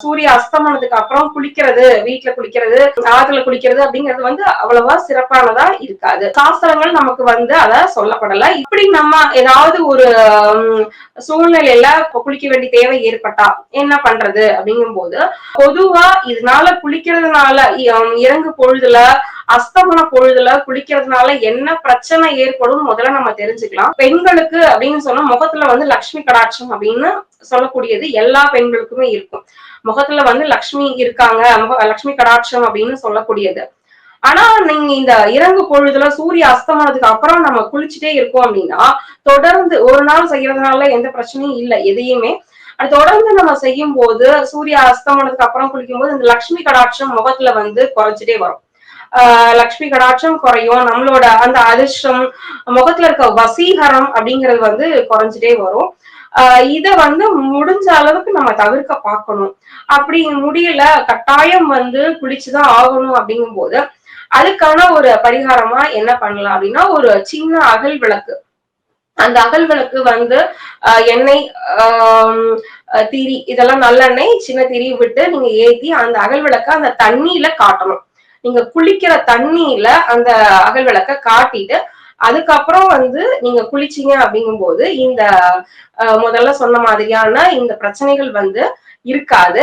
சூரிய அஸ்தமனத்துக்கு அப்புறம் குளிக்கிறது வீட்டுல குளிக்கிறது ஆத்துல குளிக்கிறது அப்படிங்கிறது வந்து அவ்வளவா சிறப்பானதா இருக்காது. சாஸ்திரங்கள் நமக்கு வந்து அத சொல்லப்படல. இப்படி நம்ம ஏதாவது ஒரு உம், சூழ்நிலையில குளிக்க வேண்டிய தேவை ஏற்பட்டா என்ன பண்றது அப்படிங்கும் போது பொதுவா இதனால குளிக்கிறதுனால இறங்கு பொழுதுல அஸ்தமன பொழுதுல குளிக்கிறதுனால என்ன பிரச்சனை ஏற்படும் முதல்ல நம்ம தெரிஞ்சுக்கலாம். பெண்களுக்கு அப்படின்னு சொன்னா முகத்துல வந்து லக்ஷ்மி கடாட்சம் அப்படின்னு சொல்லக்கூடியது எல்லா பெண்களுக்குமே இருக்கும். முகத்துல வந்து லக்ஷ்மி இருக்காங்க லக்ஷ்மி கடாட்சம் அப்படின்னு சொல்லக்கூடியது. ஆனா நீங்க இந்த இறங்கு பொழுதுல சூரிய அஸ்தமனத்துக்கு அப்புறம் நம்ம குளிச்சுட்டே இருக்கோம் அப்படின்னா தொடர்ந்து ஒரு நாள் செய்யறதுனால எந்த பிரச்சனையும் இல்லை எதையுமே. அது தொடர்ந்து நம்ம செய்யும் போது சூரிய அஸ்தமனத்துக்கு அப்புறம் குளிக்கும் போது இந்த லக்ஷ்மி கடாட்சம் முகத்துல வந்து குறைஞ்சிட்டே வரும். ஆஹ் லக்ஷ்மி கடாட்சம் குறையும் நம்மளோட அந்த அதிர்ஷ்டம் முகத்துல இருக்க வசீகரம் அப்படிங்கிறது வந்து குறைஞ்சிட்டே வரும். இத வந்து முடிஞ்ச அளவுக்கு நம்ம தவிர்க்க பார்க்கணும். அப்படி முடியல கட்டாயம் வந்து குளிச்சுதான் ஆகணும் அப்படிங்கும் போது அதுக்கான ஒரு பரிகாரமா என்ன பண்ணலாம் அப்படின்னா ஒரு சின்ன அகல் விளக்கு. அந்த அகல் விளக்கு வந்து எண்ணெய் ஆஹ் திரி இதெல்லாம் நல்லெண்ணெய் சின்ன திரி விட்டு நீங்க ஏத்தி அந்த அகல் விளக்க அந்த தண்ணியில காட்டணும். நீங்க குளிக்கிற தண்ணியில அந்த அகல் விளக்க காட்டிட்டு அதுக்கப்புறம் வந்து நீங்க குளிச்சீங்க அப்படிங்கும்போது இந்த ஆஹ் முதல்ல சொன்ன மாதிரியான இந்த பிரச்சனைகள் வந்து இருக்காது.